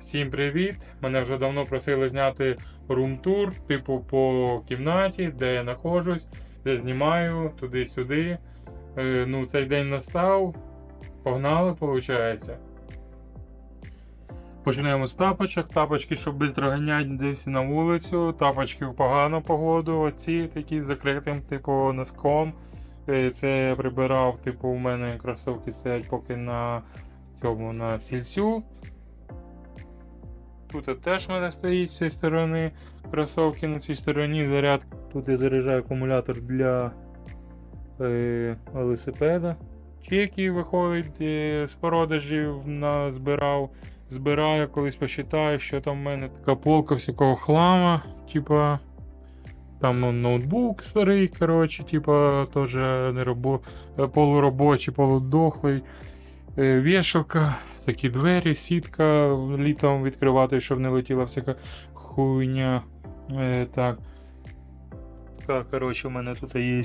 Всім привіт! Мене вже давно просили зняти рум-тур, типу по кімнаті, де я знаходжусь, де знімаю, туди-сюди. Е, ну, цей день настав. Погнали, виходить. Почнемо з тапочок. Тапочки, щоб швидко ганяти десь на вулицю. Тапочки в погану погоду. Оці такі з закритим, типу, носком. Е, Це я прибирав, типу, у мене кросовки стоять поки на цьому на сільцю. Тут теж в мене стоїть з цієї сторони кросовки на цій стороні заряд. Тут я заряджаю акумулятор для е, велосипеда. Чеки виходить е, з продажів на збирав. Збираю, колись посчитаю, що там в мене така полка всякого хлама. Типа там ну, ноутбук старий, коротше, типа теж не робо... полуробочий, полудохлий. Е, Вішалка, такі двері, сітка літом відкривати, щоб не летіла всяка хуйня. Е, так. Така, коротше, у мене тут є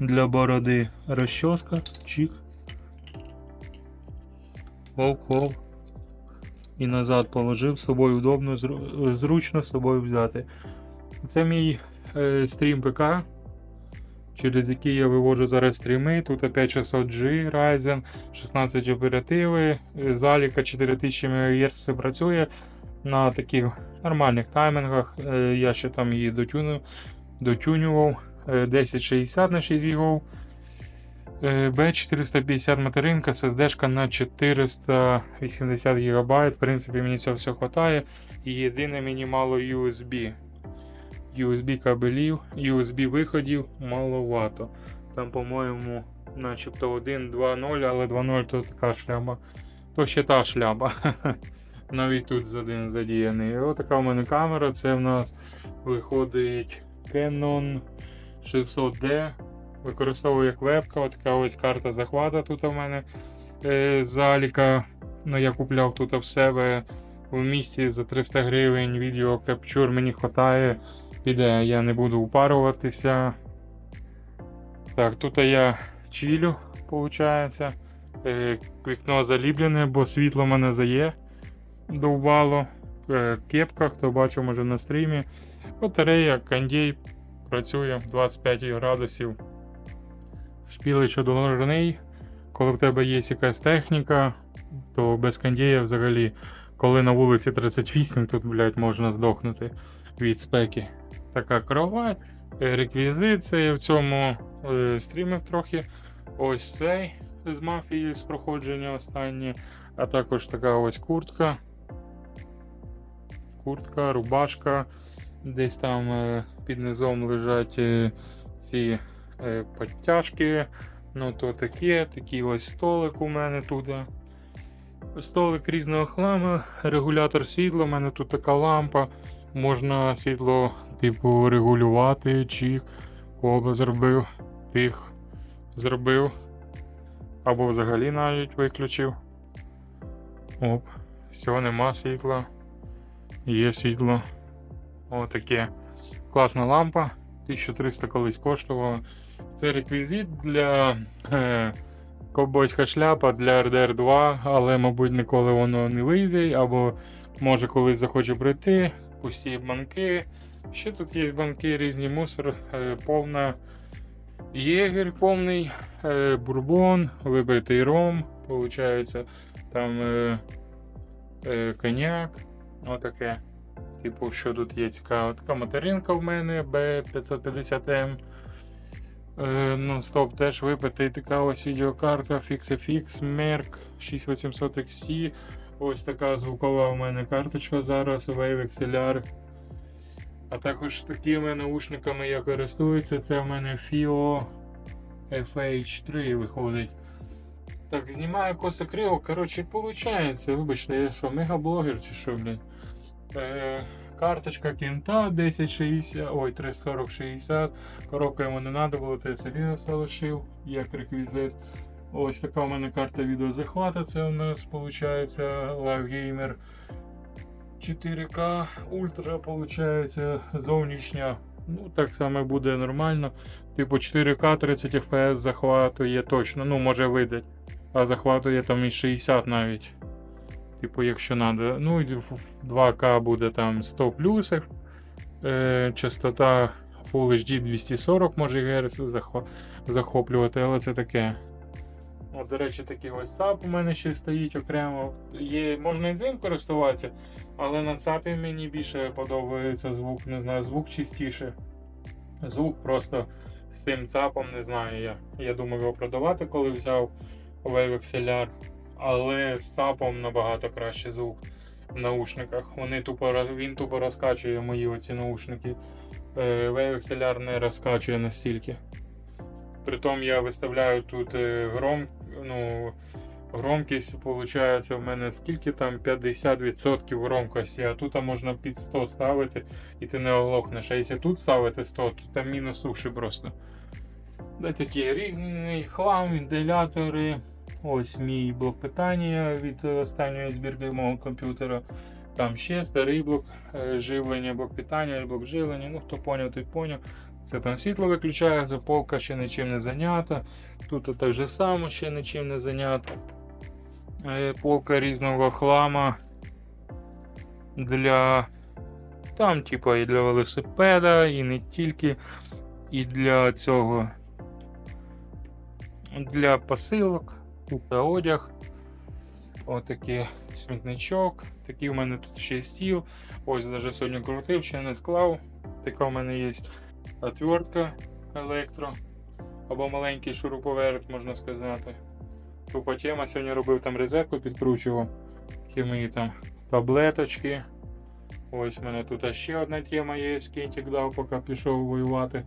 для бороди розчоска, чик. Хоп-хоп. І назад положив, з собою удобно, зручно з собою взяти. Це мій е, стрім ПК, через який я виводжу зараз стріми. Тут 5600G Ryzen, 16 оперативи, е, заліка 4000 МГц працює на таких нормальних таймінгах. Е, Я ще там її дотюнив, дотюнював. Е, 1060 на 6 ГБ. B450 материнка, SSD на 480 ГБ. В принципі, мені цього все вистачає. І єдине мені мало USB. USB кабелів, USB виходів маловато. Там, по-моєму, начебто 1, 2, 0, але 2.0 то така шляпа. То ще та шляпа. Навіть тут один задіяний. Ось така в мене камера. Це в нас виходить Canon 600D. Використовую як вебка. Ось така ось карта захвата тут у мене е, заліка. Ну, я купляв тут в себе в місті за 300 гривень. Відео капчур мені вистачає. Піде, я не буду упаруватися. Так, тут я чилю, виходить. Е, вікно заліплене, бо світло мене зає. Довбало. Е, кепка, хто бачив, може на стрімі. Батарея, кондей працює 25 градусів. Шпіли чудовий. Коли в тебе є якась техніка, то без кондея взагалі, коли на вулиці 38, тут, блядь, можна здохнути від спеки. Така кровать, е, реквізит, це я в цьому е, стрімив трохи. Ось цей з мафії з проходження останнє, а також така ось куртка. Куртка, рубашка. Десь там е, під низом лежать е, ці е, підтяжки. Ну, то таке, такий ось столик у мене тут. Столик різного хламу, регулятор світла, у мене тут така лампа. Можна світло, типу, регулювати, чи оба зробив, тих зробив. Або взагалі навіть виключив. Оп, все, нема світла. Є світло. Отаке. Класна лампа. 1300 колись коштувала. Це реквізит для е, ковбойська шляпа для RDR 2, але, мабуть, ніколи воно не вийде, або може колись захоче прийти. Пусті банки. Ще тут є банки, різні мусор, е, повна єгер повний, е, бурбон, вибитий ром, виходить, там е, коньяк. Отаке. Типу, що тут є цікаво. Така материнка в мене B550M. Е, Non-stop теж випитий така ось відеокарта FixFX Merc 6800 XC. Ось така звукова у мене карточка зараз Wave XLR. А також такими наушниками я користуюся. Це в мене FIO FH3 виходить. Так, знімаю косо криво. Коротше, виходить. Вибачте, я що, мегаблогер чи що, блін. Карточка кінта 1060, ой, 34060. Коробка йому не треба було, я собі залишив як реквізит. Ось така у мене карта відеозахвата. Це у нас виходить LiveGamer 4К Ультра, виходить, зовнішня. Ну, так само буде нормально. Типу 4К 30 FPS захватує точно. Ну, може видать. А захватує там і 60 навіть. Типу, якщо треба. Ну, в- в 2К буде там 100 плюсів. Е, частота Full HD 240 може Гц захоплювати, але це таке. От, до речі, такий ось ЦАП у мене ще стоїть окремо. Є, можна і ним користуватися, але на ЦАПі мені більше подобається звук, не знаю, звук чистіше. Звук просто з цим ЦАПом, не знаю я. Я думав його продавати, коли взяв Wave XLR, але з ЦАПом набагато краще звук в наушниках. Вони тупо, він тупо розкачує мої оці наушники. Е, XLR не розкачує настільки. Притом я виставляю тут е, гром, ну, громкість, виходить, в мене скільки там 50% громкості, а тут можна під 100 ставити і ти не оглохнеш. А якщо тут ставити 100, то там мінус уші просто. Да, такі різний хлам, вентилятори. Ось мій блок питання від останньої збірки мого комп'ютера. Там ще старий блок е, живлення, блок питання, блок живлення. Ну, хто поняв, той поняв. Це там світло виключається, полка ще нічим не зайнята. Тут так же само ще нічим не зайнята. Е, Полка різного хлама для. Там, типа, і для велосипеда, і не тільки, і для цього. Для посилок, та одяг. Отакий смітничок. Такий у мене тут ще стіл. Ось навіть сьогодні крутив, ще не склав. Така у мене є отвертка електро. Або маленький шуруповерт, можна сказати. Тупа тема. Сьогодні робив там розетку, підкручував. Такі мої там таблеточки. Ось у мене тут ще одна тема є, скінтик дав, поки пішов воювати.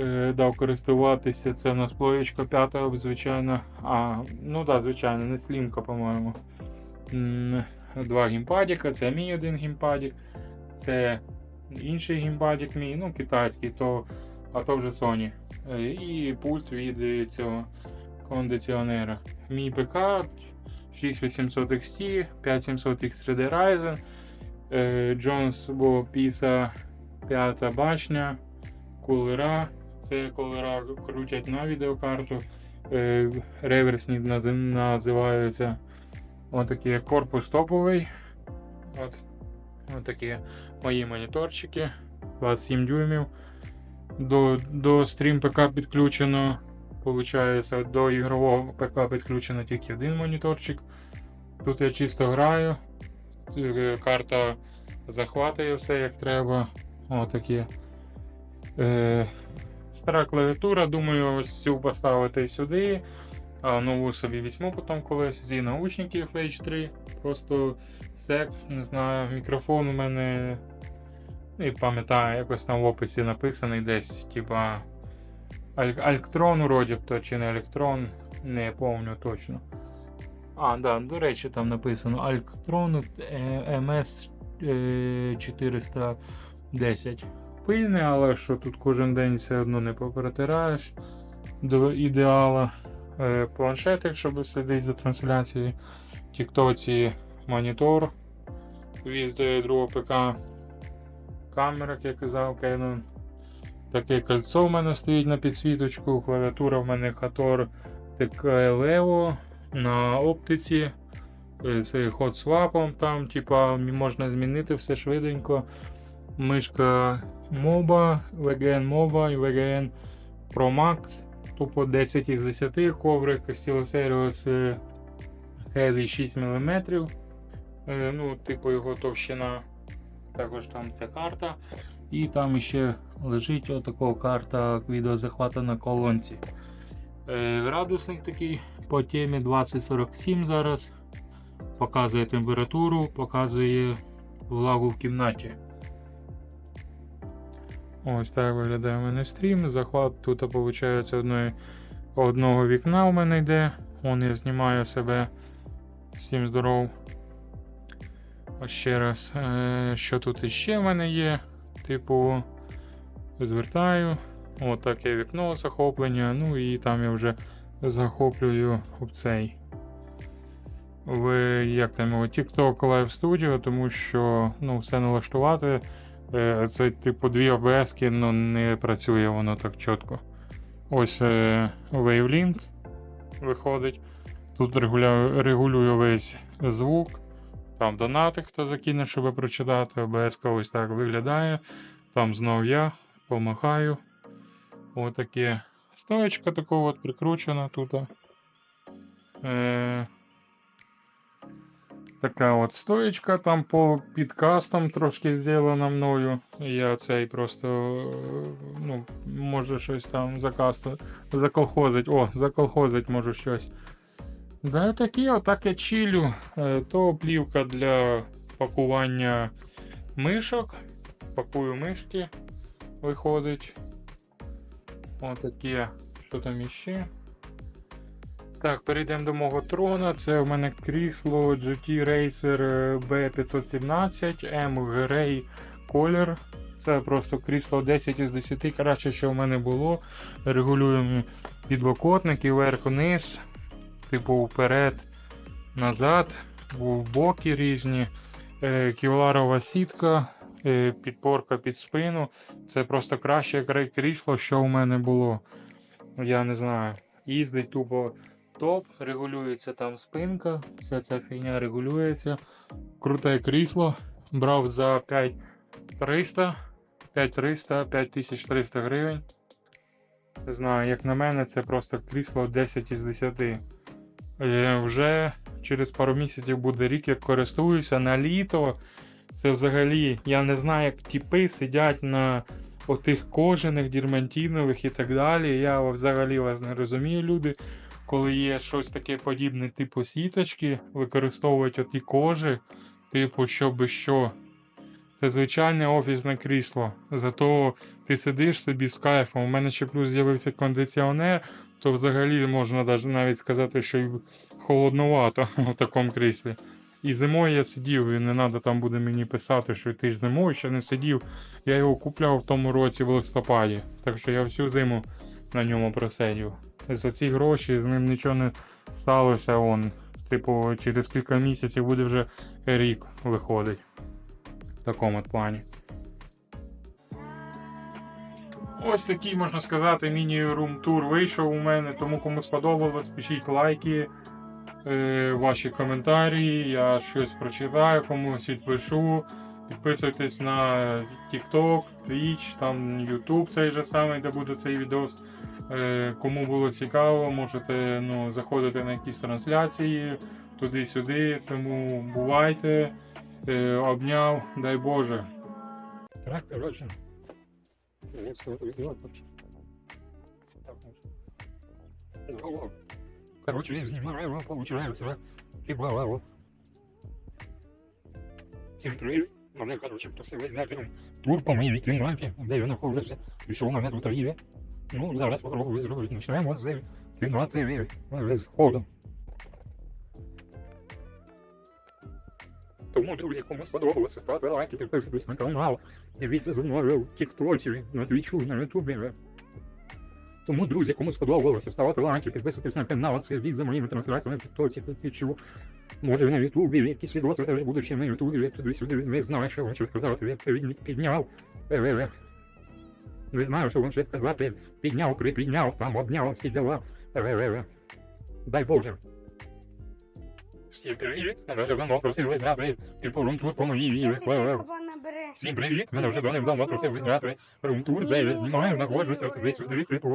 Е, дав користуватися. Це у нас плоєчка п'ята, звичайно. А, ну да, звичайно, не слімка, по-моєму. Два гімпадіка, це мій один гімпадік, це інший гімпадік мій, ну китайський, то, а то вже Sony. Е, І пульт від цього кондиціонера. Мій ПК 6800 XT, 5700 X3D Ryzen, Jones бо PISA 5 башня, кулера. Це кулера крутять на відеокарту. Е, Реверсні називаються. Отакий корпус топовий. От, отакі мої моніторчики. 27 дюймів. До, до стрім ПК підключено. Получається, до ігрового ПК підключено тільки один моніторчик. Тут я чисто граю. Е, Карта захватує все як треба. Отакі. Е, стара клавіатура, думаю, ось цю поставити сюди. А нову собі візьму потім колись зі наушників H3. Просто секс, не знаю, мікрофон у мене. Не пам'ятаю, якось там в описі написаний десь, типа. Аль- Альктрон вроді б то чи не електрон, не помню точно. А, да, до речі, там написано Альктron MS 410. Пильне, але що тут кожен день все одно не попротираєш до ідеала. Е, Планшетик, щоб слідити за трансляцією. Тіктоці монітор від е, другого ПК. Камера, як я казав, Canon. Таке кольцо в мене стоїть на підсвіточку. Клавіатура в мене TK Levo на оптиці. Е, З хотсвапом там, типа, можна змінити все швиденько. Мишка MOBA, VGN MOBA і VGN Pro Max. Тупо 10 із 10 коврик е, Heavy 6 мм. Е, Ну, типу його товщина. Також там ця карта. І там ще лежить отака карта відеозахвату на колонці. Е, Градусник такий по темі 2047 зараз. Показує температуру, показує влагу в кімнаті. Ось так виглядає у мене стрім. Захват тут виходить одної, одного вікна у мене йде. Вон я знімаю себе. Всім здоров. Ось ще раз. Е, що тут іще в мене є? Типу, звертаю. Ось таке вікно захоплення. Ну і там я вже захоплюю в цей. В як там його TikTok Live Studio, тому що ну, все налаштувати. Е, Це типу дві ОБС, ну не працює воно так чітко. Ось е, Wavelink виходить. Тут регуляю, регулюю весь звук. Там донати, хто закине, щоб прочитати. Обов'язково ось так виглядає. Там знов я помахаю. Отаке. Стоечка такого от прикручена тут. Е, така от стоечка, там по підкастам трошки зроблена мною. Я цей просто, е, ну, може щось там закасти, заколхозить. О, заколхозить можу щось. Да, такі, отак я чилю. Е, То плівка для пакування мишок. Пакую мишки, виходить. Отаке. Що там іще? Так, перейдемо до мого трона. Це в мене крісло GT Racer B517 M Grey колір. Це просто крісло 10 із 10. Краще, що в мене було. Регулюємо підлокотники вверх-вниз, типу вперед, назад, в боки різні. Е, Кевларова сітка, е, підпорка під спину. Це просто краще крісло, що в мене було. Я не знаю. Їздить тупо топ, регулюється там спинка, вся ця фігня регулюється. Круте крісло. Брав за 5300, 5300, 5300 гривень. Не знаю, як на мене, це просто крісло 10 із 10. Е, вже через пару місяців буде рік, як користуюся на літо. Це взагалі, я не знаю, як тіпи сидять на отих кожаних, дірмантінових і так далі. Я взагалі вас не розумію, люди. Коли є щось таке подібне, типу сіточки, використовують оті кожи, типу, щоб що. Це звичайне офісне крісло. Зато ти сидиш собі з кайфом. У мене ще плюс з'явився кондиціонер, то взагалі можна навіть сказати, що й холодновато в такому кріслі. І зимою я сидів, і не треба там буде мені писати, що ти ж зимою ще не сидів. Я його купляв в тому році в листопаді. Так що я всю зиму на ньому просидів. За ці гроші з ним нічого не сталося. Он, типу, через кілька місяців буде вже рік виходить. В такому плані. Ось такий, можна сказати, міні-рум-тур вийшов у мене. Тому кому сподобалось, пишіть лайки, е, ваші коментарі. Я щось прочитаю, комусь відпишу. Підписуйтесь на TikTok, Twitch, там YouTube цей же самий, де буде цей відос. Е, Кому було цікаво, можете ну, заходити на якісь трансляції туди-сюди. Тому бувайте. Е, Обняв, дай Боже. Так, короче. Я все это. Короче, я снимаю, получается, и бла Всем привет. Мене, короче, просили тур по моїй кімнаті, де я знаходжуся. Пішов мене тут ріве. Ну, зараз попробую зробити. Почнемо з ріве. З ходом. Тому, друзі, кому сподобалося, ставте лайки, підписуйтесь на канал. Дивіться за мною в тіктоці, на твічу, на ютубі. Тому, друзі, кому сподобалося, ставте лайки, підписуйтесь на канал, слідіть за моїми трансляціями в тіктоці, твічу. Може на ютубі, якісь відоси теж будуть ще на ютубі, я туди-сюди не знаю, що вам щось сказати, я привід- підняв. Не знаю, що вам щось сказати. Підняв, припідняв, там обняв, всі діла. Дай Боже. Всім привіт! Мене вже давно просили зняти типу рум-тур по моїй вірі. Всім привіт! Мене вже давно просили зняти рум-тур, де я знімаю, знаходжуся туди-сюди, типу